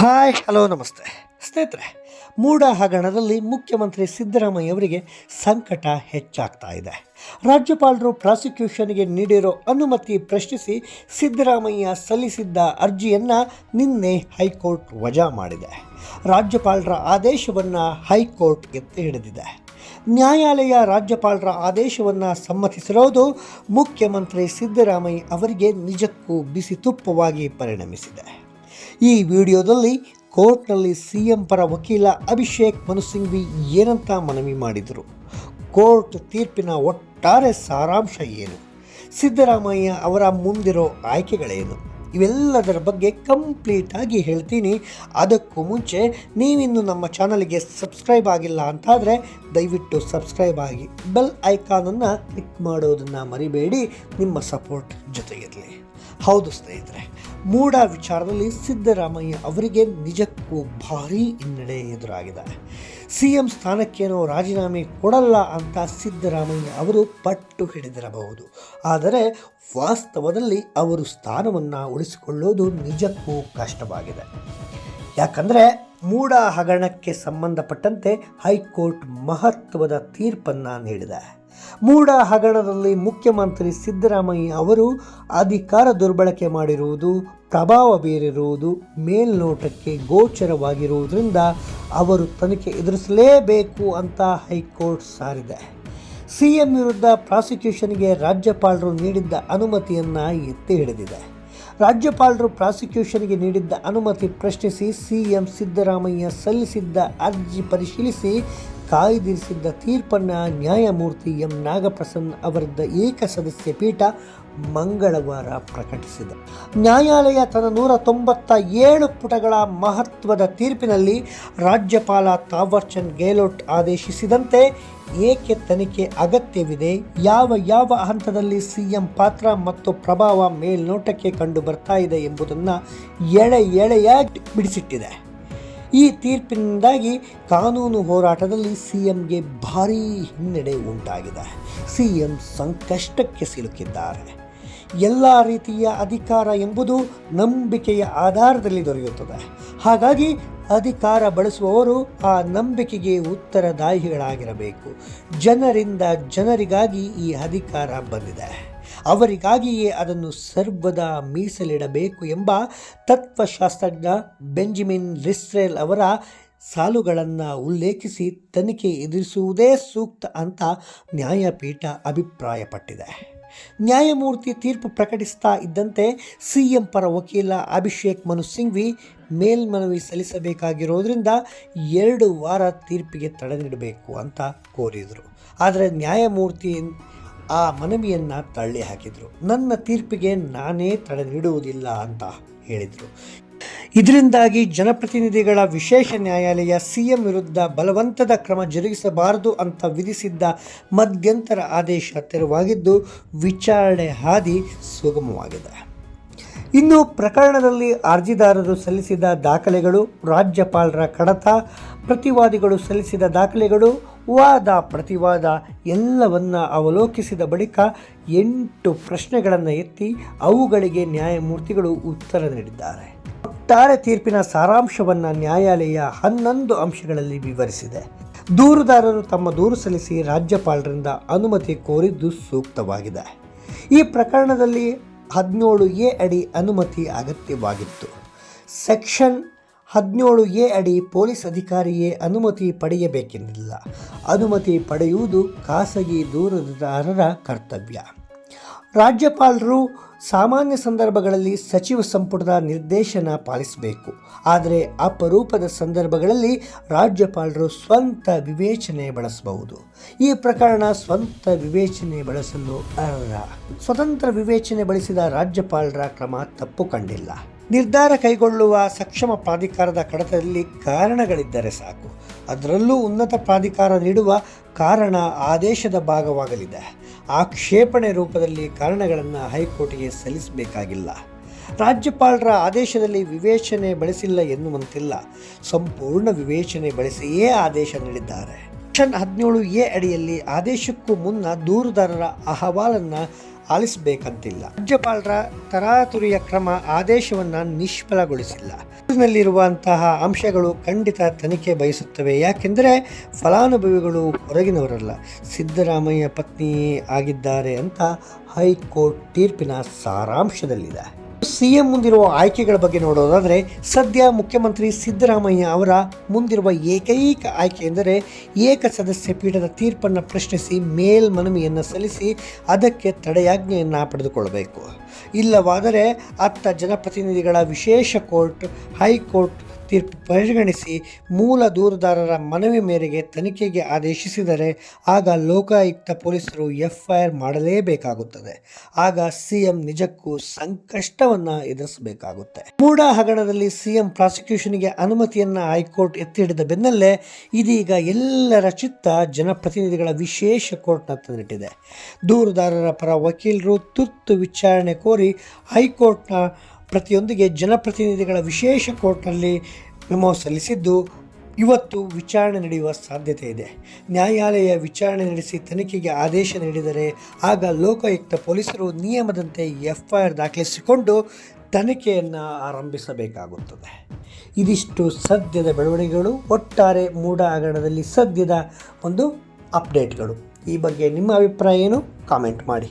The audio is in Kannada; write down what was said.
ಹಾಯ್, ಹಲೋ, ನಮಸ್ತೆ. ಸ್ನೇಹಿತರೆ, ಮೂಡ ಹಗರಣದಲ್ಲಿ ಮುಖ್ಯಮಂತ್ರಿ ಸಿದ್ದರಾಮಯ್ಯ ಅವರಿಗೆ ಸಂಕಟ ಹೆಚ್ಚಾಗ್ತಾ ಇದೆ. ರಾಜ್ಯಪಾಲರು ಪ್ರಾಸಿಕ್ಯೂಷನ್ಗೆ ನೀಡಿರೋ ಅನುಮತಿ ಪ್ರಶ್ನಿಸಿ ಸಿದ್ದರಾಮಯ್ಯ ಸಲ್ಲಿಸಿದ್ದ ಅರ್ಜಿಯನ್ನು ನಿನ್ನೆ ಹೈಕೋರ್ಟ್ ವಜಾ ಮಾಡಿದೆ. ರಾಜ್ಯಪಾಲರ ಆದೇಶವನ್ನು ಹೈಕೋರ್ಟ್ ಎತ್ತಿ ಹಿಡಿದಿದೆ. ನ್ಯಾಯಾಲಯ ರಾಜ್ಯಪಾಲರ ಆದೇಶವನ್ನು ಸಮ್ಮತಿಸಿರೋದು ಮುಖ್ಯಮಂತ್ರಿ ಸಿದ್ದರಾಮಯ್ಯ ಅವರಿಗೆ ನಿಜಕ್ಕೂ ಬಿಸಿ ತುಪ್ಪವಾಗಿ ಪರಿಣಮಿಸಿದೆ. ಈ ವಿಡಿಯೋದಲ್ಲಿ ಕೋರ್ಟ್ನಲ್ಲಿ ಸಿಎಂ ಪರ ವಕೀಲ ಅಭಿಷೇಕ್ ಮನು ಸಿಂಘ್ವಿ ಏನಂತ ಮನವಿ ಮಾಡಿದರು. ಕೋರ್ಟ್ ತೀರ್ಪಿನ ಒಟ್ಟಾರೆ ಸಾರಾಂಶ ಏನು? ಸಿದ್ದರಾಮಯ್ಯ ಅವರ ಮುಂದಿರೋ ಆಯ್ಕೆಗಳೇನು? ಇವೆಲ್ಲದರ ಬಗ್ಗೆ ಕಂಪ್ಲೀಟಾಗಿ ಹೇಳ್ತೀನಿ. ಅದಕ್ಕೂ ಮುಂಚೆ ನೀವಿನ್ನು ನಮ್ಮ ಚಾನಲ್ಗೆ ಸಬ್ಸ್ಕ್ರೈಬ್ ಆಗಿಲ್ಲ ಅಂತಾದರೆ ದಯವಿಟ್ಟು ಸಬ್ಸ್ಕ್ರೈಬ್ ಆಗಿ ಬೆಲ್ ಐಕಾನನ್ನು ಕ್ಲಿಕ್ ಮಾಡೋದನ್ನು ಮರಿಬೇಡಿ. ನಿಮ್ಮ ಸಪೋರ್ಟ್ ಜೊತೆಗಿರಲಿ. ಹೌದು ಸ್ನೇಹಿತರೆ ಮೂಡ ವಿಚಾರದಲ್ಲಿ ಸಿದ್ದರಾಮಯ್ಯ ಅವರಿಗೆ ನಿಜಕ್ಕೂ ಭಾರೀ ಹಿನ್ನಡೆ ಎದುರಾಗಿದೆ. ಸಿ ಎಂ ಸ್ಥಾನಕ್ಕೇನೋ ರಾಜೀನಾಮೆ ಕೊಡಲ್ಲ ಅಂತ ಸಿದ್ದರಾಮಯ್ಯ ಅವರು ಪಟ್ಟು ಹಿಡಿದಿರಬಹುದು. ಆದರೆ ವಾಸ್ತವದಲ್ಲಿ ಅವರು ಸ್ಥಾನವನ್ನು ಉಳಿಸಿಕೊಳ್ಳೋದು ನಿಜಕ್ಕೂ ಕಷ್ಟವಾಗಿದೆ. ಯಾಕಂದರೆ ಮೂಡ ಹಗರಣಕ್ಕೆ ಸಂಬಂಧಪಟ್ಟಂತೆ ಹೈಕೋರ್ಟ್ ಮಹತ್ವದ ತೀರ್ಪನ್ನು ನೀಡಿದೆ. ಮೂಡ ಹಗರಣದಲ್ಲಿ ಮುಖ್ಯಮಂತ್ರಿ ಸಿದ್ದರಾಮಯ್ಯ ಅವರು ಅಧಿಕಾರ ದುರ್ಬಳಕೆ ಮಾಡಿರುವುದು, ಪ್ರಭಾವ ಬೀರಿರುವುದು, ಮೇಲ್ನೋಟಕ್ಕೆ ಗೋಚರವಾಗಿರುವುದರಿಂದ ಅವರು ತನಿಖೆ ಎದುರಿಸಲೇಬೇಕು ಅಂತ ಹೈಕೋರ್ಟ್ ಸಾರಿದೆ. ಸಿಎಂ ವಿರುದ್ಧ ಪ್ರಾಸಿಕ್ಯೂಷನ್ಗೆ ರಾಜ್ಯಪಾಲರು ನೀಡಿದ್ದ ಅನುಮತಿಯನ್ನು ಎತ್ತಿ ಹಿಡಿದಿದೆ. ರಾಜ್ಯಪಾಲರು ಪ್ರಾಸಿಕ್ಯೂಷನ್ಗೆ ನೀಡಿದ್ದ ಅನುಮತಿ ಪ್ರಶ್ನಿಸಿ ಸಿಎಂ ಸಿದ್ದರಾಮಯ್ಯ ಸಲ್ಲಿಸಿದ್ದ ಅರ್ಜಿ ಪರಿಶೀಲಿಸಿ ಕಾಯ್ದಿರಿಸಿದ್ದ ತೀರ್ಪನ್ನು ನ್ಯಾಯಮೂರ್ತಿ ಎಂ ನಾಗಪ್ರಸನ್ನ ಅವರಿದ್ದ ಏಕಸದಸ್ಯ ಪೀಠ ಮಂಗಳವಾರ ಪ್ರಕಟಿಸಿದೆ. ನ್ಯಾಯಾಲಯ ತನ್ನ ನೂರ ತೊಂಬತ್ತ ಏಳು ಪುಟಗಳ ಮಹತ್ವದ ತೀರ್ಪಿನಲ್ಲಿ ರಾಜ್ಯಪಾಲ ತಾವರ್ಚಂದ್ ಗೆಹ್ಲೋಟ್ ಆದೇಶಿಸಿದಂತೆ ಏಕೆ ತನಿಖೆ ಅಗತ್ಯವಿದೆ, ಯಾವ ಯಾವ ಹಂತದಲ್ಲಿ ಸಿಎಂ ಪಾತ್ರ ಮತ್ತು ಪ್ರಭಾವ ಮೇಲ್ನೋಟಕ್ಕೆ ಕಂಡು ಬರ್ತಾ ಇದೆ ಎಂಬುದನ್ನು ಎಳೆ ಎಳೆಯಾಗಿ ಬಿಡಿಸಿಟ್ಟಿದೆ. ಈ ತೀರ್ಪಿನಿಂದಾಗಿ ಕಾನೂನು ಹೋರಾಟದಲ್ಲಿ ಸಿಎಂಗೆ ಭಾರೀ ಹಿನ್ನಡೆ ಉಂಟಾಗಿದೆ. ಸಿಎಂ ಸಂಕಷ್ಟಕ್ಕೆ ಸಿಲುಕಿದ್ದಾರೆ. ಎಲ್ಲ ರೀತಿಯ ಅಧಿಕಾರ ಎಂಬುದು ನಂಬಿಕೆಯ ಆಧಾರದಲ್ಲಿ ದೊರೆಯುತ್ತದೆ. ಹಾಗಾಗಿ ಅಧಿಕಾರ ಬಳಸುವವರು ಆ ನಂಬಿಕೆಗೆ ಉತ್ತರದಾಯಿಗಳಾಗಿರಬೇಕು. ಜನರಿಂದ ಜನರಿಗಾಗಿ ಈ ಅಧಿಕಾರ ಬಂದಿದೆ. ಅವರಿಗಾಗಿಯೇ ಅದನ್ನು ಸರ್ವದಾ ಮೀಸಲಿಡಬೇಕು ಎಂಬ ತತ್ವಶಾಸ್ತ್ರಜ್ಞ ಬೆಂಜಮಿನ್ ರಿಸ್ರೇಲ್ ಅವರ ಸಾಲುಗಳನ್ನು ಉಲ್ಲೇಖಿಸಿ ತನಿಖೆ ಎದುರಿಸುವುದೇ ಸೂಕ್ತ ಅಂತ ನ್ಯಾಯಪೀಠ ಅಭಿಪ್ರಾಯಪಟ್ಟಿದೆ. ನ್ಯಾಯಮೂರ್ತಿ ತೀರ್ಪು ಪ್ರಕಟಿಸ್ತಾ ಇದ್ದಂತೆ ಸಿಎಂ ಪರ ವಕೀಲ ಅಭಿಷೇಕ್ ಮನು ಸಿಂಘ್ವಿ ಮೇಲ್ಮನವಿ ಸಲ್ಲಿಸಬೇಕಾಗಿರೋದ್ರಿಂದ ಎರಡು ವಾರ ತೀರ್ಪಿಗೆ ತಡೆ ನೀಡಬೇಕು ಅಂತ ಕೋರಿದರು. ಆದರೆ ನ್ಯಾಯಮೂರ್ತಿ ಆ ಮನವಿಯನ್ನು ತಳ್ಳಿ ಹಾಕಿದರು. ನನ್ನ ತೀರ್ಪಿಗೆ ನಾನೇ ತಡೆ ನೀಡುವುದಿಲ್ಲ ಅಂತ ಹೇಳಿದರು. ಇದರಿಂದಾಗಿ ಜನಪ್ರತಿನಿಧಿಗಳ ವಿಶೇಷ ನ್ಯಾಯಾಲಯ ಸಿಎಂ ವಿರುದ್ಧ ಬಲವಂತದ ಕ್ರಮ ಜರುಗಿಸಬಾರದು ಅಂತ ವಿಧಿಸಿದ್ದ ಮಧ್ಯಂತರ ಆದೇಶ ತೆರವಾಗಿದ್ದು, ವಿಚಾರಣೆ ಹಾದಿ ಸುಗಮವಾಗಿದೆ. ಇನ್ನು ಪ್ರಕರಣದಲ್ಲಿ ಅರ್ಜಿದಾರರು ಸಲ್ಲಿಸಿದ ದಾಖಲೆಗಳು, ರಾಜ್ಯಪಾಲರ ಕಡತ, ಪ್ರತಿವಾದಿಗಳು ಸಲ್ಲಿಸಿದ ದಾಖಲೆಗಳು, ವಾದ, ಪ್ರತಿವಾದ ಎಲ್ಲವನ್ನ ಅವಲೋಕಿಸಿದ ಬಳಿಕ ಎಂಟು ಪ್ರಶ್ನೆಗಳನ್ನು ಎತ್ತಿ ಅವುಗಳಿಗೆ ನ್ಯಾಯಮೂರ್ತಿಗಳು ಉತ್ತರ ನೀಡಿದ್ದಾರೆ. ಒಟ್ಟಾರೆ ತೀರ್ಪಿನ ಸಾರಾಂಶವನ್ನು ನ್ಯಾಯಾಲಯ ಹನ್ನೊಂದು ಅಂಶಗಳಲ್ಲಿ ವಿವರಿಸಿದೆ. ದೂರುದಾರರು ತಮ್ಮ ದೂರು ಸಲ್ಲಿಸಿ ರಾಜ್ಯಪಾಲರಿಂದ ಅನುಮತಿ ಕೋರಿದ್ದು ಸೂಕ್ತವಾಗಿದೆ. ಈ ಪ್ರಕರಣದಲ್ಲಿ ಹದಿನೇಳು ಎ ಅಡಿ ಅನುಮತಿ ಅಗತ್ಯವಾಗಿತ್ತು. ಸೆಕ್ಷನ್ ಹದಿನೇಳು ಎ ಅಡಿ ಪೊಲೀಸ್ ಅಧಿಕಾರಿಯೇ ಅನುಮತಿ ಪಡೆಯಬೇಕೆಂದಿಲ್ಲ. ಅನುಮತಿ ಪಡೆಯುವುದು ಖಾಸಗಿ ದೂರುದಾರರ ಕರ್ತವ್ಯ. ರಾಜ್ಯಪಾಲರು ಸಾಮಾನ್ಯ ಸಂದರ್ಭಗಳಲ್ಲಿ ಸಚಿವ ಸಂಪುಟದ ನಿರ್ದೇಶನ ಪಾಲಿಸಬೇಕು. ಆದರೆ ಅಪರೂಪದ ಸಂದರ್ಭಗಳಲ್ಲಿ ರಾಜ್ಯಪಾಲರು ಸ್ವಂತ ವಿವೇಚನೆ ಬಳಸಬಹುದು. ಈ ಪ್ರಕರಣ ಸ್ವಂತ ವಿವೇಚನೆ ಬಳಸಲು ಅರ್ಹ. ಸ್ವತಂತ್ರ ವಿವೇಚನೆ ಬಳಸಿದ ರಾಜ್ಯಪಾಲರ ಕ್ರಮ ತಪ್ಪು ಕಂಡಿಲ್ಲ. ನಿರ್ಧಾರ ಕೈಗೊಳ್ಳುವ ಸಕ್ಷಮ ಪ್ರಾಧಿಕಾರದ ಕಡತದಲ್ಲಿ ಕಾರಣಗಳಿದ್ದರೆ ಸಾಕು. ಅದರಲ್ಲೂ ಉನ್ನತ ಪ್ರಾಧಿಕಾರ ನೀಡುವ ಕಾರಣ ಆದೇಶದ ಭಾಗವಾಗಲಿದೆ. ಆಕ್ಷೇಪಣೆ ರೂಪದಲ್ಲಿ ಕಾರಣಗಳನ್ನು ಹೈಕೋರ್ಟ್ಗೆ ಸಲ್ಲಿಸಬೇಕಾಗಿಲ್ಲ. ರಾಜ್ಯಪಾಲರ ಆದೇಶದಲ್ಲಿ ವಿವೇಚನೆ ಬಳಸಿಲ್ಲ ಎನ್ನುವಂತಿಲ್ಲ. ಸಂಪೂರ್ಣ ವಿವೇಚನೆ ಬಳಸಿಯೇ ಆದೇಶ ನೀಡಿದ್ದಾರೆ. ಸೆಕ್ಷನ್ ಹದಿನೇಳು ಎ ಅಡಿಯಲ್ಲಿ ಆದೇಶಕ್ಕೂ ಮುನ್ನ ದೂರುದಾರರ ಅಹವಾಲನ್ನು ಆಲಿಸಬೇಕಂತಿಲ್ಲ ರಾಜ್ಯಪಾಲರ ತರಾತುರಿಯ ಕ್ರಮ ಆದೇಶವನ್ನು ನಿಷ್ಫಲಗೊಳಿಸಿಲ್ಲ. ನಲ್ಲಿರುವಂತಹ ಅಂಶಗಳು ಖಂಡಿತ ತನಿಖೆ ಬಯಸುತ್ತವೆ. ಯಾಕೆಂದರೆ ಫಲಾನುಭವಿಗಳು ಹೊರಗಿನವರಲ್ಲ. ಸಿದ್ದರಾಮಯ್ಯ ಪತ್ನಿ ಆಗಿದ್ದಾರೆ ಅಂತ ಹೈಕೋರ್ಟ್ ತೀರ್ಪಿನ ಸಾರಾಂಶದಲ್ಲಿದೆ. ಸಿಎಂ ಮುಂದಿರುವ ಆಯ್ಕೆಗಳ ಬಗ್ಗೆ ನೋಡೋದಾದರೆ, ಸದ್ಯ ಮುಖ್ಯಮಂತ್ರಿ ಸಿದ್ದರಾಮಯ್ಯ ಅವರ ಮುಂದಿರುವ ಏಕೈಕ ಆಯ್ಕೆ ಎಂದರೆ ಏಕ ಸದಸ್ಯ ಪೀಠದ ತೀರ್ಪನ್ನು ಪ್ರಶ್ನಿಸಿ ಮೇಲ್ಮನವಿಯನ್ನು ಸಲ್ಲಿಸಿ ಅದಕ್ಕೆ ತಡೆಯಾಜ್ಞೆಯನ್ನು ಪಡೆದುಕೊಳ್ಳಬೇಕು. ಇಲ್ಲವಾದರೆ ಅತ್ತ ಜನಪ್ರತಿನಿಧಿಗಳ ವಿಶೇಷ ಕೋರ್ಟ್, ಹೈಕೋರ್ಟ್ ತೀರ್ಪು ಪರಿಗಣಿಸಿ ಮೂಲ ದೂರುದಾರರ ಮನವಿ ಮೇರೆಗೆ ತನಿಖೆಗೆ ಆದೇಶಿಸಿದರೆ ಆಗ ಲೋಕಾಯುಕ್ತ ಪೊಲೀಸರು ಎಫ್ಐಆರ್ ಮಾಡಲೇಬೇಕಾಗುತ್ತದೆ. ಆಗ ಸಿಎಂ ನಿಜಕ್ಕೂ ಸಂಕಷ್ಟವನ್ನು ಎದುರಿಸಬೇಕಾಗುತ್ತೆ. ಮೂಡ ಹಗರಣದಲ್ಲಿ ಸಿಎಂ ಪ್ರಾಸಿಕ್ಯೂಷನ್ಗೆ ಅನುಮತಿಯನ್ನು ಹೈಕೋರ್ಟ್ ಎತ್ತಿಡಿದ ಬೆನ್ನಲ್ಲೇ ಇದೀಗ ಎಲ್ಲರ ಚಿತ್ತ ಜನಪ್ರತಿನಿಧಿಗಳ ವಿಶೇಷ ಕೋರ್ಟ್ನತ್ತ ತಂದಿಟ್ಟಿದೆ ದೂರುದಾರರ ಪರ ವಕೀಲರು ತುರ್ತು ವಿಚಾರಣೆ ಕೋರಿ ಹೈಕೋರ್ಟ್ನ ಪ್ರತಿಯೊಂದಿಗೆ ಜನಪ್ರತಿನಿಧಿಗಳ ವಿಶೇಷ ಕೋರ್ಟ್ನಲ್ಲಿ ಮೆಮೊ ಸಲ್ಲಿಸಿದ್ದು, ಇವತ್ತು ವಿಚಾರಣೆ ನಡೆಯುವ ಸಾಧ್ಯತೆ ಇದೆ. ನ್ಯಾಯಾಲಯ ವಿಚಾರಣೆ ನಡೆಸಿ ತನಿಖೆಗೆ ಆದೇಶ ನೀಡಿದರೆ ಆಗ ಲೋಕಾಯುಕ್ತ ಪೊಲೀಸರು ನಿಯಮದಂತೆ ಎಫ್ಐಆರ್ ದಾಖಲಿಸಿಕೊಂಡು ತನಿಖೆಯನ್ನು ಆರಂಭಿಸಬೇಕಾಗುತ್ತದೆ. ಇದಿಷ್ಟು ಸದ್ಯದ ಬೆಳವಣಿಗೆಗಳು. ಒಟ್ಟಾರೆ ಮೂಡ ಹಗರಣದಲ್ಲಿ ಸದ್ಯದ ಒಂದು ಅಪ್ಡೇಟ್ಗಳು. ಈ ಬಗ್ಗೆ ನಿಮ್ಮ ಅಭಿಪ್ರಾಯ ಏನು? ಕಾಮೆಂಟ್ ಮಾಡಿ.